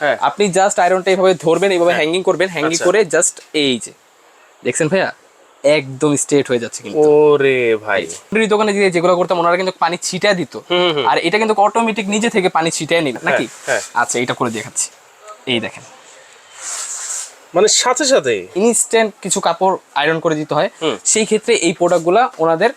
হ্যাঁ। আপনি জাস্ট আয়রনটা এইভাবে ধরবেন এইভাবে হ্যাঙ্গিং করবেন হ্যাঙ্গিং আচ্ছা। করে জাস্ট এই যে দেখছেন ভাইয়া একদম স্ট্রেট হয়ে যাচ্ছে কিন্তু ওরে ভাই দোকানে যে যেগুলো করতাম ওনারা কিন্তু পানি ছিটা দিত। আর এটা কিন্তু অটোমেটিক নিজে থেকে পানি ছিটায় নিল নাকি হ্যাঁ। আচ্ছা এটা করে দেখাচ্ছি এই দেখেন মানে সাথে সাথে। ইনস্ট্যান্ট কিছু কাপড় আয়রন করে দিতে হয়। সেই ক্ষেত্রে এই প্রোডাক্টগুলা ওনাদের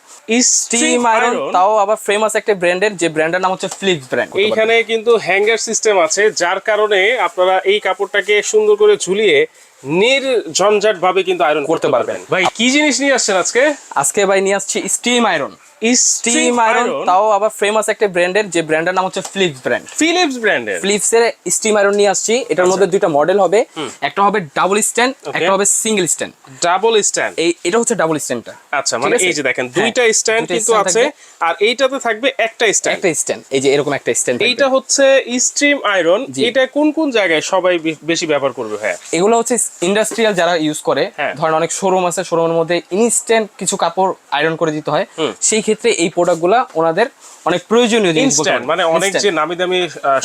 স্টিম আয়রন তাও আবার ফেমাস একটা ব্র্যান্ডের যে ব্র্যান্ডের নাম হচ্ছে ফ্লিপস ব্র্যান্ড এইখানে কিন্তু হ্যাঙ্গার সিস্টেম আছে যার কারণে আপনারা এই কাপড়টাকে সুন্দর করে ঝুলিয়ে নির্ঝঞ্ঝাট ভাবে কিন্তু আয়রন করতে পারবেন। ভাই কি জিনিস নিয়ে আসছেন আজকে? আজকে ভাই নিয়ে আসছি steam iron steam steam iron তাও আবার ফেমাস একটা ব্র্যান্ডের যে ব্র্যান্ডের নাম হচ্ছে ফ্লিপস ব্র্যান্ড ফিলিপস ব্র্যান্ডের ফ্লিপস এর স্টিম আয়রন নিয়ে আসছি এটার মধ্যে দুইটা মডেল হবে একটা হবে ডাবল স্ট্যান্ড একটা হবে সিঙ্গেল স্ট্যান্ড ডাবল স্ট্যান্ড এই এটা হচ্ছে ডাবল স্ট্যান্ডটা আচ্ছা মানে এই যে দেখেন হ্যাঁ, দুইটা স্ট্যান্ড কিন্তু আছে। আর এইটাতে থাকবে একটা স্ট্যান্ড একটা স্ট্যান্ড এই যে এরকম একটা স্ট্যান্ড এইটা হচ্ছে স্ট্রিম আয়রন। এটা কোন কোন জায়গায় সবাই বেশি ব্যবহার করবে হ্যাঁ এগুলো হচ্ছে ইন্ডাস্ট্রিয়াল যারা ইউজ করে হ্যাঁ। ধরেন অনেক শোরুম আছে শোরুমের মধ্যে ইনস্ট্যান্ট কিছু কাপড় আয়রন করে দিতে হয়। সেই ক্ষেত্রে এই প্রোডাক্টগুলো ওনাদের অনেক প্রয়োজনীয় জিনিস। মানে অনেক যে নামি দামি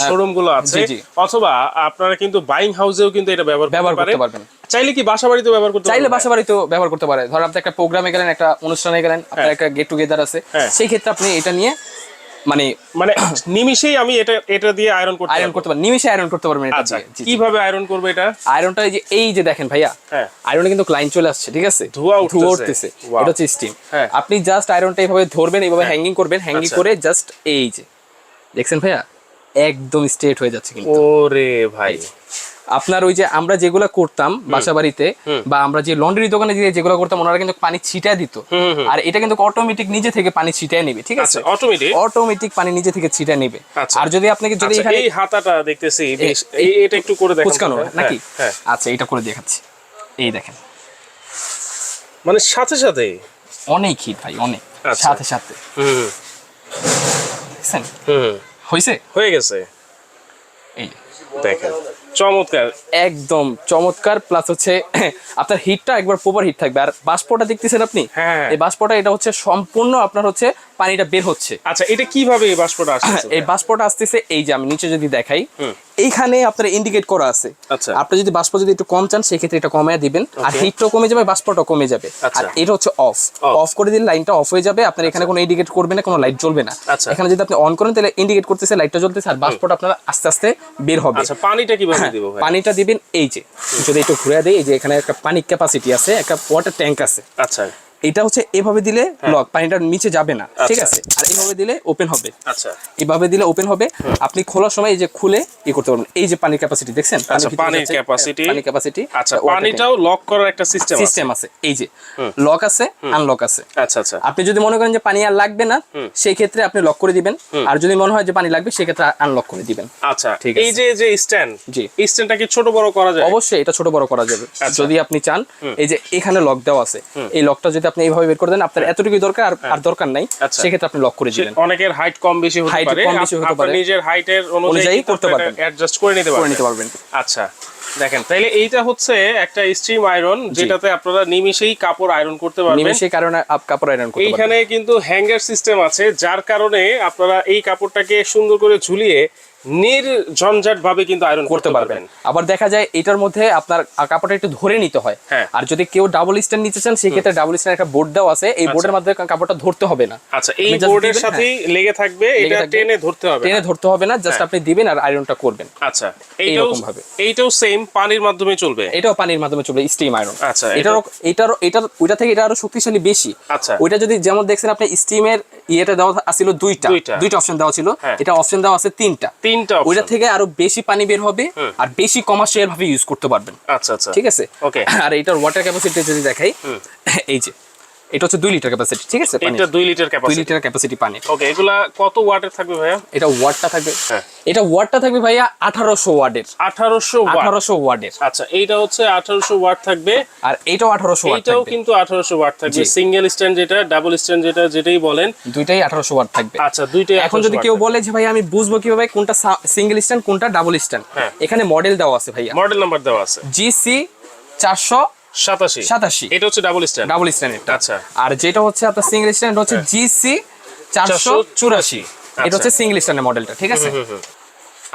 শোরুমগুলো আছে। অথবা আপনারা কিন্তু বাইং হাউসেও কিন্তু এটা ব্যবহার ব্যবহার করতে পারবেন। চাইলে কি বাসা বাড়িতে ব্যবহার করতে চাইলে বাসা বাড়িতেও ব্যবহার করতে পারে ধর আপনি একটা প্রোগ্রামে গেলেন একটা অনুষ্ঠানে গেলেন আপনার একটা গেট টুগেদার আছে হ্যাঁ। সেই ক্ষেত্রে আপনি এটা নিয়ে মানে মানে নিমিশেই আমি এটা এটা দিয়ে আয়রন করতে আয়রন পারব। করতে পারেন নিমিশে আয়রন করতে পারবেন এটা আচ্ছা। কীভাবে আয়রন করবে এটা আয়রনটা এই যে এই যে দেখেন ভাইয়া হ্যাঁ। আয়রনে কিন্তু লাইন চলে আসছে ঠিক আছে ধোঁয়া উঠতেছে। উঠতেছে. এটা হচ্ছে স্টিম হ্যাঁ। আপনি জাস্ট আয়রনটা এইভাবে ধরবেন এইভাবে হ্যাঙ্গিং করবেন হ্যাঙ্গিং আচ্ছা। করে জাস্ট এই যে দেখছেন ভাইয়া একদম স্ট্রেট হয়ে যাচ্ছে কিন্তু ওরে ভাই আপনার ওই যে আমরা যেগুলো করতাম বাসা বাড়িতে বা আমরা যে লন্ড্রি দোকানে যে যেগুলো করতাম ওনারা কিন্তু পানি ছিটা দিত। আর এটা কিন্তু অটোমেটিক নিজে থেকে পানি ছিটায় নেবে ঠিক আছে? আচ্ছা অটোমেটিক অটোমেটিক পানি নিজে থেকে ছিটায় নেবে। আচ্ছা। আর যদি আপনাকে যদি আচ্ছা এখানে এই হাতাটা দেখতেছি এটা একটু করে দেখান কুচকানো হ্যাঁ, নাকি? হ্যাঁ আচ্ছা এটা করে দেখাচ্ছি। এই দেখেন। মানে সাথে সাথে? অনেক হিট ভাই অনেক। সাথে সাথে। হুম দেখছেন? হুম হয়েছে হয়ে গেছে। এই। দেখেন। চমৎকার। একদম চমৎকার প্লাস হচ্ছে আপনার হিটটা একবার প্রপার হিট থাকবে। আর বাষ্পটা দেখতেছেন আপনি? হ্যাঁ। এই বাষ্পটা এটা হচ্ছে সম্পূর্ণ আপনার হচ্ছে পানিটা বের হচ্ছে। আচ্ছা এটা কীভাবে এই বাষ্পটা আসছে এই বাষ্পটা আসতেছে এই যে আমি নিচে যদি দেখাই এইখানে আপনার ইন্ডিকেট করা আছে। আচ্ছা। আপনি যদি বাষ্প যদি একটু কম চান সেক্ষেত্রে এটা কমায় দিবেন। আর. হিটটাও কমে যাবে বাষ্পটাও কমে যাবে। আচ্ছা। আর এটা হচ্ছে অফ অফ করে দিলে লাইনটা অফ হয়ে যাবে আপনার এখানে কোনো ইন্ডিকেট করবে না কোনো লাইট জ্বলবে না। আচ্ছা। এখানে যদি আপনি অন করেন তাহলে ইন্ডিকেট করতেছে লাইটটা জ্বলতেছে আর বাষ্পটা আপনার আস্তে আস্তে বের হবে। আচ্ছা পানিটা কীভাবে পানিটা দিবেন এই যে। যদি একটু ঘুরে দেয় এই যে এখানে একটা পানি ক্যাপাসিটি আছে একটা ওয়াটার ট্যাঙ্ক আছে। আচ্ছা। এটা হচ্ছে এভাবে দিলে লক পানিটা নিচে যাবে না ঠিক আচ্ছা। আছে? আর এইভাবে দিলে ওপেন হবে। আচ্ছা। এভাবে দিলে ওপেন হবে। আপনি খোলার সময় এই যে খুলে ই করতে পারবেন। এই যে পানির ক্যাপাসিটি দেখছেন? আচ্ছা, পানির capacity। পানির ক্যাপাসিটি আচ্ছা পানিটাও লক করার একটা সিস্টেম আছে। সিস্টেম আছে। এই যে লক আছে আনলক আছে। আচ্ছা আচ্ছা। আপনি যদি মনে করেন যে পানি আর লাগবে না সেই ক্ষেত্রে আপনি লক করে দিবেন। আর যদি মনে হয় যে পানি লাগবে সেই ক্ষেত্রে আনলক করে দিবেন। আচ্ছা ঠিক এই যে যে স্ট্যান্ড জি। স্ট্যান্ডটা কি ছোট বড় করা যায়? অবশ্যই এটা ছোট বড় করা যাবে। আচ্ছা। যদি আপনি চান এই যে এখানে লক দেওয়া আছে এই লকটা যদি আপনি এইভাবে বের করে দেন আপনার এতটুকুই দরকার আর- আর দরকার নাই। আচ্ছা। সেক্ষেত্রে আপনি লক করে দিবেন। অনেকের হাইট কম বেশি হতে পারে। কম বেশি হতে পারে। নিজের হাইটের অনুযায়ী করতে পারবেন। অ্যাডজাস্ট করে নিতে করে পারবেন। নিতে পারবেন। আচ্ছা দেখেন তাইলে এইটা হচ্ছে একটা স্ট্রিম আয়রন যেটাতে আপনারা নিমিশেই কাপড় আয়রন করতে পারবেন। নিমেষে কারণে আপ কাপড় আয়রন করতে পারবেন। এইখানে কিন্তু হ্যাঙ্গার সিস্টেম আছে যার কারণে আপনারা এই কাপড়টাকে সুন্দর করে ঝুলিয়ে নির্ঝঞ্ঝাট ভাবে কিন্তু আয়রন করতে পারবেন। আবার দেখা যায় এটার মধ্যে আপনার কাপড়টা একটু ধরে নিতে হয়। হ্যাঁ। আর যদি কেউ ডাবল স্ট্যান্ড নিতে চান সেক্ষেত্রে ডাবল স্ট্যান্ড একটা বোর্ড দেওয়া আছে। এই বোর্ডের মাধ্যমে কাপড়টা ধরতে হবে না। আচ্ছা এই বোর্ডের দিবেন, সাথেই লেগে থাকবে এটা টেনে ধরতে হবে টেনে ধরতে হবে না জাস্ট আপনি দিবেন আর আয়রনটা করবেন। আচ্ছা এইরকম ভাবে। এইটাও সেম পানির মাধ্যমে চলবে? এটাও পানির মাধ্যমে চলবে স্টিম আয়রন আচ্ছা, এটারও এটারও এটার ওইটা থেকে এটা আরও শক্তিশালী বেশি। আচ্ছা। ওইটা যদি যেমন দেখছেন আপনি স্টিমের ইয়েটা দেওয়া আছিল দুইটা। দুইটা। অপশন দেওয়া ছিল। হ্যাঁ। এটা অপশন দেওয়া আছে তিনটা। তিনটা ওইটা থেকে আরও বেশি পানি বের হবে আর বেশি কমার্শিয়াল ভাবে ইউজ করতে পারবেন। আচ্ছা আচ্ছা। ঠিক আছে. আর এটার ওয়াটার ক্যাপাসিটি যদি দেখাই এই যে এটা হচ্ছে দুই লিটার ক্যাপাসিটি ঠিক আছে। এটা দুই লিটার দুই ক্যাপাসিটি লিটার ক্যাপাসিটি পানি ওকে এগুলা কত ওয়াটের থাকবে ভাইয়া? এটা ওয়াটটা থাকবে। হ্যাঁ। এটা ওয়াটটা থাকবে ভাইয়া আঠারোশো ওয়ার্ডের আঠারোশো ওয়াট। আঠারোশো ওয়ার্ডের আচ্ছা এইটা হচ্ছে আঠারোশো ওয়াট থাকবে। আর এটাও আঠারোশো ওয়াট এইটাও থাকবে। কিন্তু আঠারোশো ওয়াট থাকবে। সিঙ্গেল স্ট্যান্ড যেটা ডাবল স্ট্যান্ড যেটা যেটাই বলেন। দুইটাই আঠারোশো ওয়াট থাকবে। আচ্ছা দুইটাই এখন যদি কেউ বলে যে ভাই আমি বুঝব কীভাবে কোনটা সিঙ্গেল স্ট্যান্ড কোনটা ডাবল স্ট্যান্ড? হ্যাঁ। এখানে মডেল দেওয়া আছে ভাইয়া। মডেল নাম্বার দেওয়া আছে। জিসি চারশো সাতাশি। সাতাশি। এটা হচ্ছে ডাবল স্ট্যান্ড ডাবল স্ট্যান্ড আচ্ছা। আর যেটা হচ্ছে আপনার সিঙ্গেল স্ট্যান্ড হচ্ছে জিসি চারশো চুরাশি এটা হচ্ছে সিঙ্গেল স্ট্যান্ডের মডেলটা ঠিক আছে?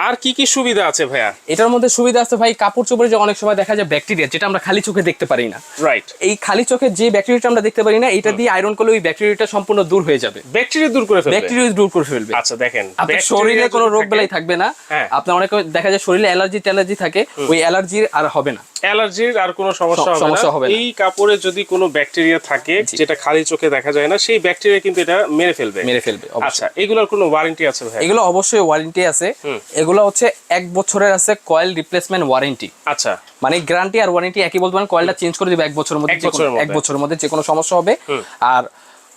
আর কি কি সুবিধা আছে ভাইয়া? এটার মধ্যে সুবিধা আছে ভাই কাপড় চোপড়ে যে অনেক সময় দেখা যায় ব্যাকটেরিয়া যেটা আমরা খালি চোখে দেখতে পারি না। রাইট এই খালি চোখে যে ব্যাকটেরিয়াটা আমরা দেখতে পারি না এটা দিয়ে আয়রন করলে ওই ব্যাকটেরিয়াটা সম্পূর্ণ দূর হয়ে যাবে। ব্যাকটেরিয়া দূর করে ফেলবে। ব্যাকটেরিয়া দূর করে ফেলবে। আচ্ছা দেখেন। আপনার শরীরে কোনো রোগ বেলাই থাকবে না। হ্যাঁ। আপনার অনেক দেখা যায় শরীরে অ্যালার্জি ট্যালার্জি থাকে ওই অ্যালার্জির আর হবে না। অ্যালার্জির আর কোনো সমস্যা সম- হবে না। এই কাপড়ে যদি কোনো ব্যাকটেরিয়া থাকে যেটা খালি চোখে দেখা যায় না সেই ব্যাকটেরিয়া কিন্তু এটা মেরে ফেলবে। মেরে ফেলবে আচ্ছা এগুলোর কোনো ওয়ারেন্টি আছে ভাই এগুলো অবশ্যই ওয়ারেন্টি আছে। এগুলো হচ্ছে এক বছরের আছে কয়েল রিপ্লেসমেন্ট ওয়ারেন্টি আচ্ছা। মানে গ্যারান্টি আর ওয়ারেন্টি একই বলতে পারেন কয়েলটা চেঞ্জ করে দিবে এক বছরের মধ্যে। এক বছরের মধ্যে। যে কোনো সমস্যা হবে। আর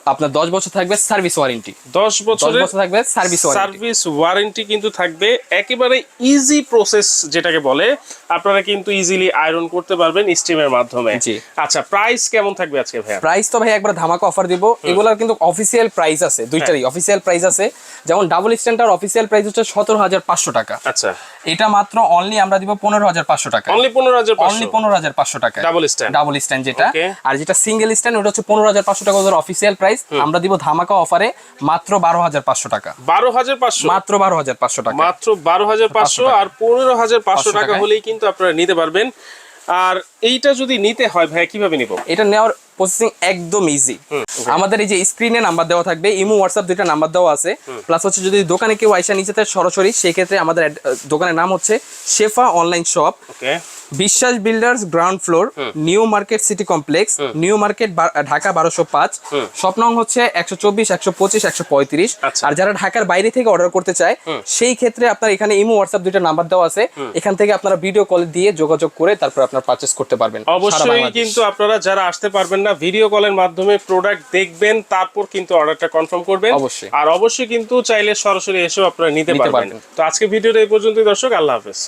আপনার দশ বছর থাকবে সার্ভিস ওয়ারেন্টি। দশ দশ বছরের বছর থাকবে সার্ভিস ওয়ারেন্টি। সার্ভিস ওয়ারেন্টি কিন্তু থাকবে একেবারে ইজি প্রসেস যেটাকে বলে। আপনারা কিন্তু ইজিলি আয়রন করতে পারবেন স্টিমের মাধ্যমে। জি। আচ্ছা প্রাইস কেমন থাকবে আজকে ভাইয়া? প্রাইস তো ভাই একবার ধামাকা অফার দিব। এগুলোর কিন্তু অফিসিয়াল প্রাইস আছে দুইটারই হ্যাঁ। অফিসিয়াল প্রাইস আছে। যেমন ডাবল স্ট্যান্ডার অফিসিয়াল প্রাইস হচ্ছে সতেরো হাজার পাঁচশো টাকা। আচ্ছা। এটা মাত্র অনলি আমরা দিব পনেরো হাজার পাঁচশো টাকা। অনলি পনেরো হাজার অনলি পনেরো হাজার পাঁচশো টাকা। ডাবল স্ট্যান্ড ডাবল স্ট্যান্ড যেটা। আর যেটা সিঙ্গেল স্ট্যান্ড ওটা হচ্ছে পনেরো হাজার পাঁচশো টাকা ওদের অফিসিয়াল প্রাইস আমরা দিব ধামাকা অফারে মাত্র বারো হাজার পাঁচশো টাকা। বারো হাজার পাঁচশো? মাত্র বারো হাজার পাঁচশো টাকা। মাত্র বারো হাজার পাঁচশো আর পনেরো হাজার পাঁচশো টাকা হলেই কিন্তু আপনারা নিতে পারবেন। আর এইটা যদি নিতে হয় ভাই কীভাবে নিব? এটা নেওয়ার প্রসেসিং একদম ইজি আমাদের এই যে স্ক্রিনে নাম্বার দেওয়া থাকবে ইমো হোয়াটসঅ্যাপ দুইটা নাম্বার দেওয়া আছে। প্লাস হচ্ছে যদি দোকানে কেউ আইসা নিচে থাকে সরাসরি সেক্ষেত্রে আমাদের দোকানের নাম হচ্ছে শেফা online shop okay Biswas builders ground floor new market city complex new market Dhaka বারোশো পাঁচ। শপ নং হচ্ছে একশো চব্বিশ একশো পঁচিশ একশো পঁয়ত্রিশ। আচ্ছা। আর যারা ঢাকার বাইরে থেকে অর্ডার করতে চায় সেই ক্ষেত্রে আপনার এখানে ইমো হোয়াটসঅ্যাপ দুইটা নাম্বার দেওয়া আছে। এখান থেকে আপনারা ভিডিও কল দিয়ে যোগাযোগ করে তারপর আপনার পারচেস করতে পারবেন। অবশ্যই কিন্তু আপনারা যারা আসতে পারবেন না ভিডিও কলের মাধ্যমে প্রোডাক্ট দেখবেন তারপর কিন্তু অর্ডারটা কনফার্ম করবেন অবশ্যই। আর অবশ্যই কিন্তু চাইলে সরাসরি এসেও আপনারা নিতে পারবেন। তো আজকে ভিডিওটা এই পর্যন্তই দর্শক আল্লাহ হাফেজ